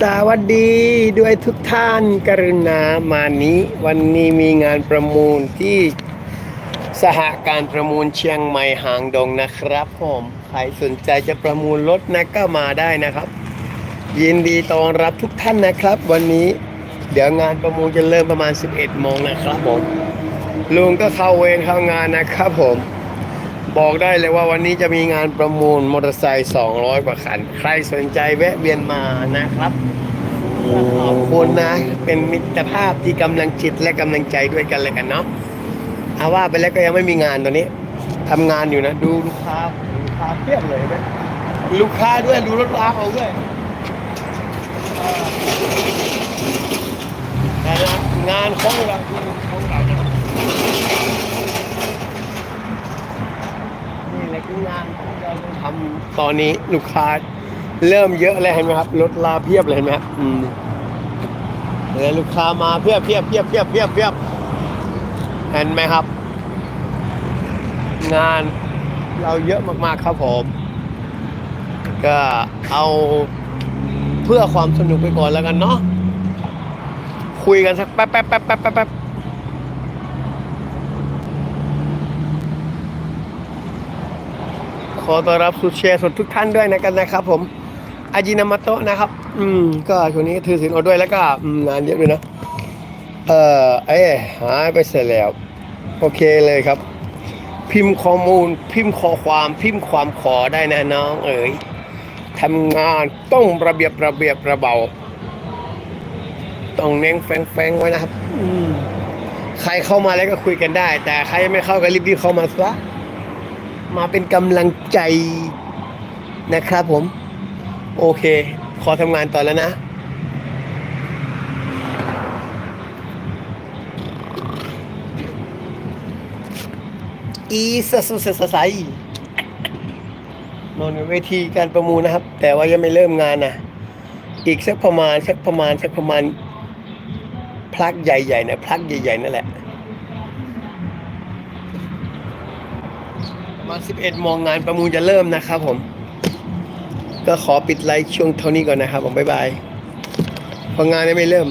สวัสดีด้วยทุกท่านกรุณามานี้ วันนี้มีงานประมูลที่สหการประมูลเชียงใหม่หางดงนะครับผมใครสนใจจะประมูลรถนะก็มาได้นะครับ ยินดีต้อนรับทุกท่านนะครับ วันนี้เดี๋ยวงานประมูลจะเริ่มประมาณ 11โมงนะครับผมลุงก็เข้าเวรเข้างานนะครับผม บอกได้เลยว่าวันนี้จะมีงานประมูลมอเตอร์ไซค์200 กว่าคัน ใครสนใจแวะเวียนมานะครับขอบคุณนะ เป็นมิตรภาพที่กำลังจิตและกำลังใจด้วยกันเลยกันเนาะเอาว่าไปแล้วก็ยังไม่มีงานตอนนี้ทำงานอยู่นะ ดูลูกค้าลูกค้าเพียบเลยนะลูกค้าด้วยดูรถราเขาด้วยแต่นะงานของเราของเราเนี่ย นี่แหละคืองานที่เราต้องทำตอนนี้ลูกค้าเริ่มเยอะเลยเห็นไหมครับรถลาเพียบเลยเห็นไหมครับอืมเลยลูกค้ามาเพียบเพียบเพียบเพียบเพียบเพียบเห็นไหมครับ งานเราเยอะมากๆครับผม ก็เอาเพื่อความสนุกไปก่อนแล้วกันเนาะคุยกันสักแป๊บแป๊บแป๊บแป๊บแป๊บแป๊บ ขอต้อนรับสุดเชียร์สดทุกท่านด้วยนะกันนะครับ ผมอาจินามาโตะนะครับ อืม ก็ช่วงนี้ถือสินอดด้วยแล้วก็งานเยอะด้วยนะ เอ่อเอ้ยหายไปเสร็จแล้ว โอเคเลยครับ พิมพ์ข้อมูล พิมพ์ข้อความ พิมพ์ความขอได้นะน้อง เอ๋ยทำงานต้องระเบียบระเบียบระเบา ต้องเน้งแฟงๆไว้นะครับ อืมใครเข้ามาแล้วก็คุยกันได้ แต่ใครยังไม่เข้าก็รีบๆเข้ามาซะ มาเป็นกำลังใจนะครับผม โอเค ขอทำงานต่อแล้วนะอีสสุสสไซนอนเวทีการประมูลนะครับ แต่ว่ายังไม่เริ่มงานนะอีกสักประมาณสักประมาณสักประมาณพลักใหญ่ๆนะพลักใหญ่ๆนั่นแหละ ประ มาณ 11โมงงานประมูลจะเริ่มนะครับผม ก็ขอปิดไลฟ์ช่วงเท่านี้ก่อนนะครับผมบ๊ายบายเพองานยังไม่เริ่ม